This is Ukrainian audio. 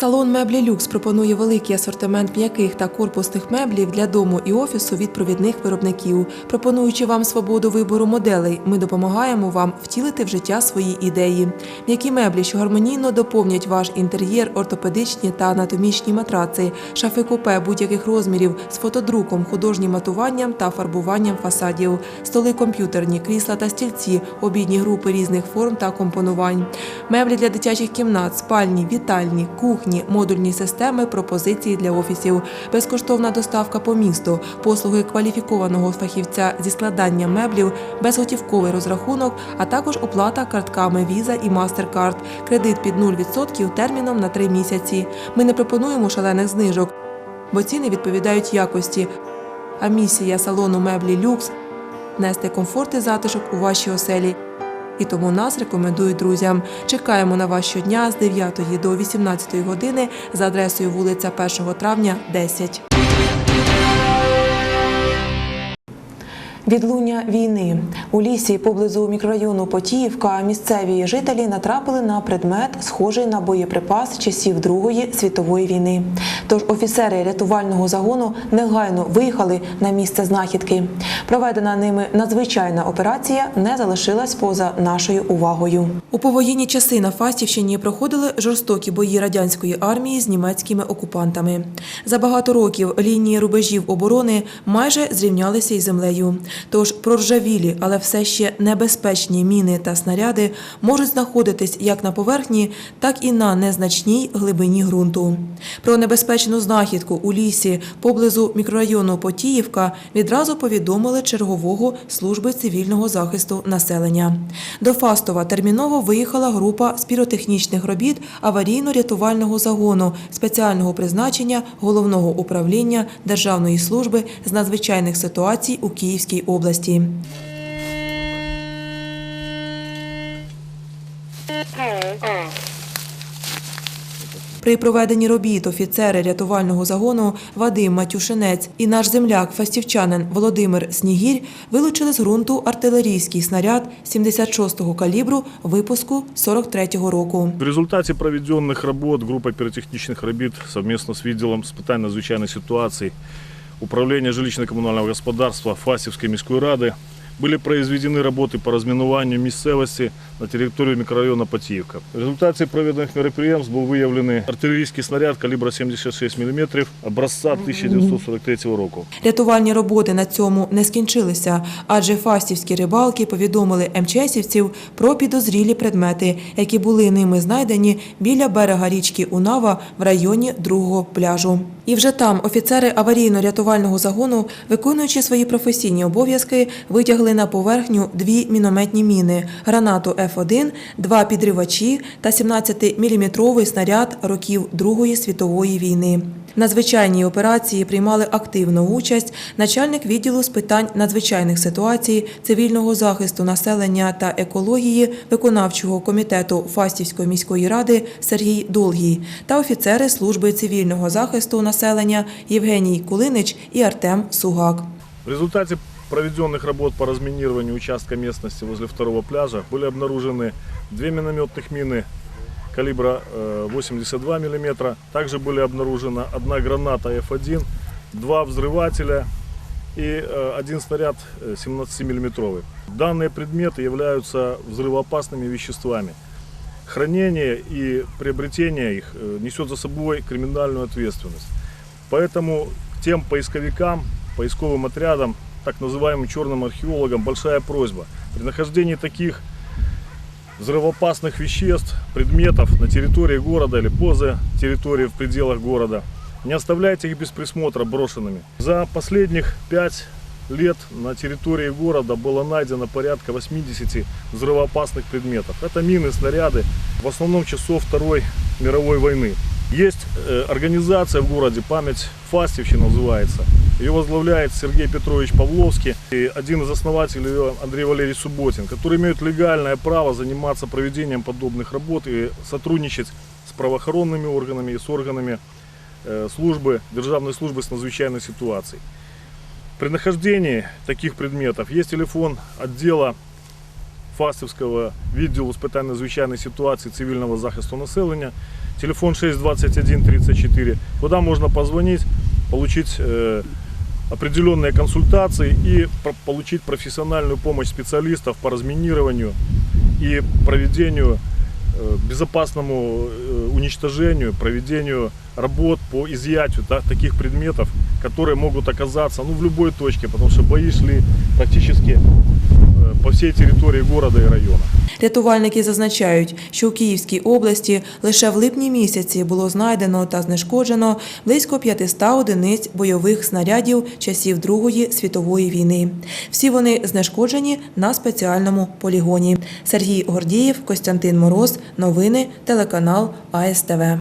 Салон меблі Люкс пропонує великий асортимент м'яких та корпусних меблів для дому і офісу від провідних виробників. Пропонуючи вам свободу вибору моделей, ми допомагаємо вам втілити в життя свої ідеї. М'які меблі, що гармонійно доповнять ваш інтер'єр, ортопедичні та анатомічні матраци, шафи купе будь-яких розмірів з фотодруком, художнім матуванням та фарбуванням фасадів, столи комп'ютерні, крісла та стільці, обідні групи різних форм та компонувань, меблі для дитячих кімнат, спальні, вітальні, кухні, модульні системи, пропозиції для офісів, безкоштовна доставка по місту, послуги кваліфікованого фахівця зі складання меблів, безготівковий розрахунок, а також оплата картками Visa і MasterCard, кредит під 0% терміном на 3 місяці. Ми не пропонуємо шалених знижок, бо ціни відповідають якості. А місія салону меблі Люкс нести комфорт і затишок у вашій оселі. І тому нас рекомендують друзям. Чекаємо на вас щодня з 9 до 18 години за адресою вулиця 1 травня, 10. Відлуння війни у лісі поблизу мікрорайону Потіївка місцеві жителі натрапили на предмет, схожий на боєприпас часів Другої світової війни. Тож офіцери рятувального загону негайно виїхали на місце знахідки. Проведена ними надзвичайна операція не залишилась поза нашою увагою. У повоєнні часи на Фастівщині проходили жорстокі бої радянської армії з німецькими окупантами. За багато років лінії рубежів оборони майже зрівнялися із землею. Тож проржавілі, але все ще небезпечні міни та снаряди можуть знаходитись як на поверхні, так і на незначній глибині ґрунту. Про небезпечну знахідку у лісі поблизу мікрорайону Потіївка відразу повідомили чергового служби цивільного захисту населення. До Фастова терміново виїхала група з піротехнічних робіт аварійно-рятувального загону спеціального призначення головного управління Державної служби з надзвичайних ситуацій у Київській області. При проведенні робіт офіцери рятувального загону Вадим Матюшинець і наш земляк фастівчанин Володимир Снігір вилучили з ґрунту артилерійський снаряд 76-го калібру випуску 43-го року. В результате проведенных работ группа пиротехничных робіт совместно с відділом з питань надзвичайних ситуацій Управління жилищно-коммунального господарства Фастівської міської ради были произведены работы по разминуванию місцевості на території мікрорайону Потіївка. В результаті проведених мероприємств був виявлений артилерійський снаряд калібра 76 мм образця 1943 року. Рятувальні роботи на цьому не скінчилися, адже фастівські рибалки повідомили МЧСівців про підозрілі предмети, які були ними знайдені біля берега річки Унава в районі другого пляжу. І вже там офіцери аварійно-рятувального загону, виконуючи свої професійні обов'язки, витягли на поверхню дві мінометні міни, гранату Ф1, два підривачі та 17-мм снаряд років Другої світової війни. В надзвичайній операції приймали активну участь начальник відділу з питань надзвичайних ситуацій, цивільного захисту населення та екології виконавчого комітету Фастівської міської ради Сергій Долгій та офіцери служби цивільного захисту населення Євгеній Кулинич і Артем Сугак. В результате проведенных работ по разминированию участка местности возле второго пляжа были обнаружены две минометных мины калибра э, 82 мм. Также были обнаружена одна граната F1, два взрывателя и э, один снаряд 17 миллиметровый. Данные предметы являются взрывоопасными веществами. Хранение и приобретение их э, несет за собой криминальную ответственность. Поэтому тем поисковикам, поисковым отрядам, так называемым черным археологам большая просьба. При нахождении таких взрывоопасных веществ, предметов на территории города или поза территории в пределах города, не оставляйте их без присмотра брошенными. За последних пять лет на территории города было найдено порядка 80 взрывоопасных предметов. Это мины, снаряды, в основном часов Второй мировой войны. Есть э, организация в городе «Память Фастевщина» называется. Ее возглавляет Сергей Петрович Павловский и один из основателей ее Андрей Валерий Субботин, которые имеют легальное право заниматься проведением подобных работ и сотрудничать с правоохранными органами и с органами э, службы, державной службы с надзвичайной ситуацией. При нахождении таких предметов есть телефон отдела Фастівського відділу з питань надзвичайної ситуації цивільного захисту населення. телефон 621 34, куда можно позвонить, получить э, определенные консультации и про- получить профессиональную помощь специалистов по разминированию и проведению э, безопасному э, уничтожению, проведению работ по изъятию та- таких предметов, которые могут оказаться ну, в любой точке, потому что бои шли практически э, по всей территории города и района. Рятувальники зазначають, що у Київській області лише в липні місяці було знайдено та знешкоджено близько 500 одиниць бойових снарядів часів Другої світової війни. Всі вони знешкоджені на спеціальному полігоні. Сергій Гордієв, Костянтин Мороз. Новини, телеканал АСТВ.